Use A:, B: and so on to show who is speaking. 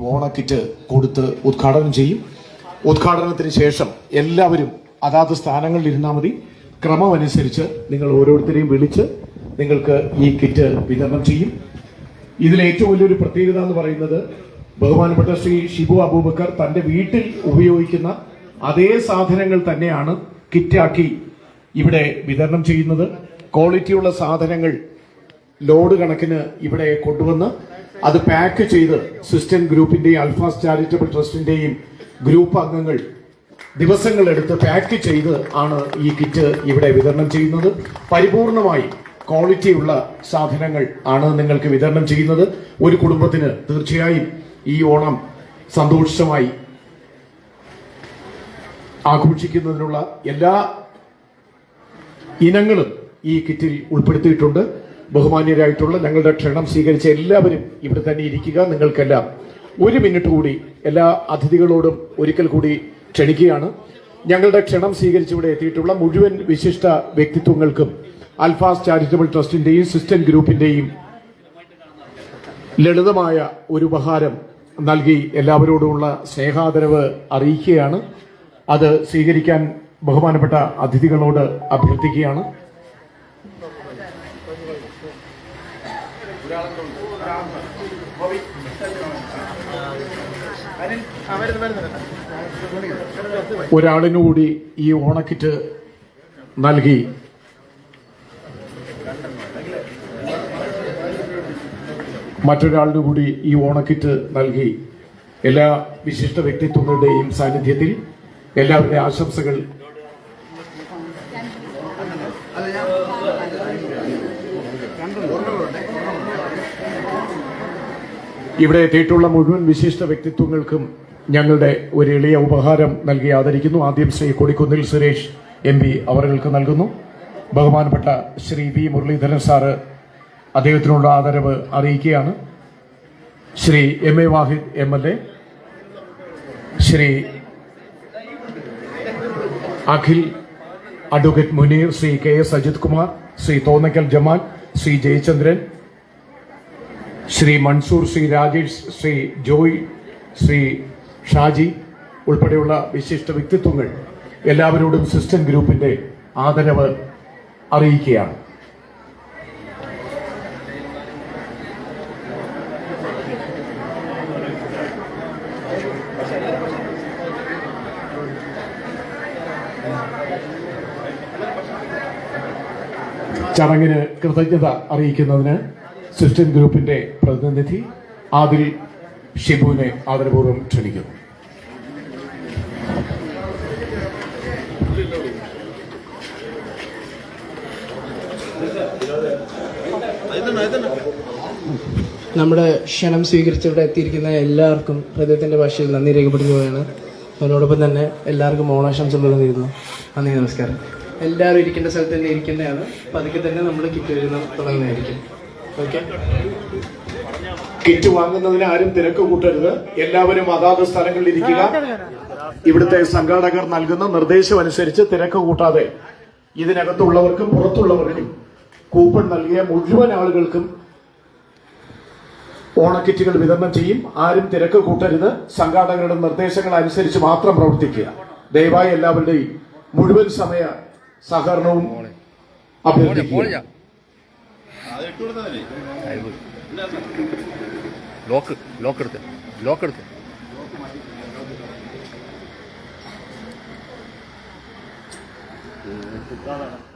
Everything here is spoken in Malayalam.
A: ഓണക്കിറ്റ് കൊടുത്ത് ഉദ്ഘാടനം ചെയ്യും. ഉദ്ഘാടനത്തിന് ശേഷം എല്ലാവരും അതാത് സ്ഥാനങ്ങളിൽ ഇരുന്നാൽ മതി. ക്രമമനുസരിച്ച് നിങ്ങൾ ഓരോരുത്തരെയും വിളിച്ച് നിങ്ങൾക്ക് ഈ കിറ്റ് വിതരണം ചെയ്യും. ഇതിലേറ്റവും വലിയൊരു പ്രത്യേകത എന്ന് പറയുന്നത് ബഹുമാനപ്പെട്ട ശ്രീ ഷിബു അബൂബക്കർ തന്റെ വീട്ടിൽ ഉപയോഗിക്കുന്ന അതേ സാധനങ്ങൾ തന്നെയാണ് കിറ്റാക്കി ഇവിടെ വിതരണം ചെയ്യുന്നത്. ക്വാളിറ്റിയുള്ള സാധനങ്ങൾ ലോഡ് കണക്കിന് ഇവിടെ കൊണ്ടുവന്ന് അത് പാക്ക് ചെയ്ത് സിസ്റ്റൻ ഗ്രൂപ്പിന്റെയും അൽഫാസ് ചാരിറ്റബിൾ ട്രസ്റ്റിന്റെയും ഗ്രൂപ്പ് അംഗങ്ങൾ ദിവസങ്ങളെടുത്ത് പാക്ക് ചെയ്ത് ആണ് ഈ കിറ്റ് ഇവിടെ വിതരണം ചെയ്യുന്നത്. പരിപൂർണമായി ക്വാളിറ്റിയുള്ള സാധനങ്ങൾ ആണ് നിങ്ങൾക്ക് വിതരണം ചെയ്യുന്നത്. ഒരു കുടുംബത്തിന് തീർച്ചയായും ഈ ഓണം സന്തോഷമായി ആഘോഷിക്കുന്നതിനുള്ള എല്ലാ ഇനങ്ങളും ഈ കിറ്റിൽ ഉൾപ്പെടുത്തിയിട്ടുണ്ട്. ബഹുമാന്യരായിട്ടുള്ള ഞങ്ങളുടെ ക്ഷണം സ്വീകരിച്ച എല്ലാവരും ഇവിടെ തന്നെ ഇരിക്കുക നിങ്ങൾക്കെല്ലാം. ഒരു മിനിറ്റ് കൂടി എല്ലാ അതിഥികളോടും ഒരിക്കൽ കൂടി ക്ഷണിക്കുകയാണ്. ഞങ്ങളുടെ ക്ഷണം സ്വീകരിച്ച് ഇവിടെ എത്തിയിട്ടുള്ള മുഴുവൻ വിശിഷ്ട വ്യക്തിത്വങ്ങൾക്കും അൽഫാസ് ചാരിറ്റബിൾ ട്രസ്റ്റിന്റെയും സിസ്റ്റൻ ഗ്രൂപ്പിന്റെയും ലളിതമായ ഒരു ഉപഹാരം നൽകി എല്ലാവരോടുമുള്ള സ്നേഹാദരവ് അറിയിക്കുകയാണ്. അത് സ്വീകരിക്കാൻ ബഹുമാനപ്പെട്ട അതിഥികളോട് അഭ്യർത്ഥിക്കുകയാണ്. ഒരാളിനുകൂടി ഈ ഓണക്കിറ്റ് നൽകി. മറ്റൊരാളിനു കൂടി ഈ ഓണക്കിറ്റ് നൽകി. എല്ലാ വിശിഷ്ട വ്യക്തിത്വങ്ങളുടെയും സാന്നിധ്യത്തിൽ എല്ലാവരുടെയും ആശംസകൾ ഇവിടെ എത്തിയിട്ടുള്ള മുഴുവൻ വിശിഷ്ട വ്യക്തിത്വങ്ങൾക്കും ഞങ്ങളുടെ ഒരു എളിയ ഉപഹാരം നൽകി ആദരിക്കുന്നു. ആദ്യം ശ്രീ കൊടിക്കുന്നിൽ സുരേഷ് എം പി അവർക്ക് നൽകുന്നു. ബഹുമാനപ്പെട്ട ശ്രീ വി മുരളീധരൻ സാറ് അദ്ദേഹത്തിനുള്ള ആദരവ് അറിയിക്കുകയാണ്. Shri M A Wahid M L A. Shri Akhil advocate Muneer Shri K S Ajith Kumar Shri Thonnakkal Jamal Shri Jayachandran Shri Mansoor Shri Rajesh Shri Joy Shri Shaji ഉൾപ്പെടെയുള്ള വിശിഷ്ട വ്യക്തിത്വങ്ങൾ എല്ലാവരോടും സിസ്റ്റം ഗ്രൂപ്പിന്റെ ആദരവ് അറിയിക്കുകയാണ്. ചടങ്ങിന് കൃതജ്ഞത അറിയിക്കുന്നതിന് സിസ്റ്റം ഗ്രൂപ്പിന്റെ പ്രതിനിധി ആദിൽ ഷിബുവിനെ ആദരപൂർവം ക്ഷണിക്കുന്നു.
B: നമ്മുടെ ക്ഷണം സ്വീകരിച്ച് ഇവിടെ എത്തിയിരിക്കുന്ന എല്ലാവർക്കും ഹൃദയത്തിന്റെ ഭാഷയിൽ നന്ദി രേഖപ്പെടുത്തുകയാണ്. അതിനോടൊപ്പം തന്നെ എല്ലാവർക്കും ഓണാശംസകൾ തീരുന്നു നന്ദി നമസ്കാരം. എല്ലാവരും ഇരിക്കേണ്ട സ്ഥലത്ത് തന്നെ ഇരിക്കേണ്ടതാണ്. പതുക്കെ തന്നെ നമ്മൾ കിറ്റ് വരുന്ന തുടങ്ങുന്നതായിരിക്കും.
A: കിറ്റ് വാങ്ങുന്നതിന് ആരും തിരക്ക് കൂട്ടരുത്. എല്ലാവരും അതാത് സ്ഥലങ്ങളിൽ ഇരിക്കുക. ഇവിടുത്തെ സംഘാടകർ നൽകുന്ന നിർദ്ദേശം അനുസരിച്ച് തിരക്ക് കൂട്ടാതെ ഇതിനകത്തുള്ളവർക്കും പുറത്തുള്ളവർക്കും കൂപ്പൺ നൽകിയ മുഴുവൻ ആളുകൾക്കും ഓണക്കിറ്റുകൾ വിതരണം ചെയ്യും. ആരും തിരക്ക് കൂട്ടരുത്. സംഘാടകരുടെ നിർദ്ദേശങ്ങൾ അനുസരിച്ച് മാത്രം പ്രവർത്തിക്കുക. ദയവായി എല്ലാവരുടെയും മുഴുവൻ സമയ സഹകരണവും അഭ്യർത്ഥിക്കുക.
C: ലോക്ക് ലോക്ക് എടുത്ത് ലോക്ക് എടുത്ത്
D: ഉദ്ഘാടനം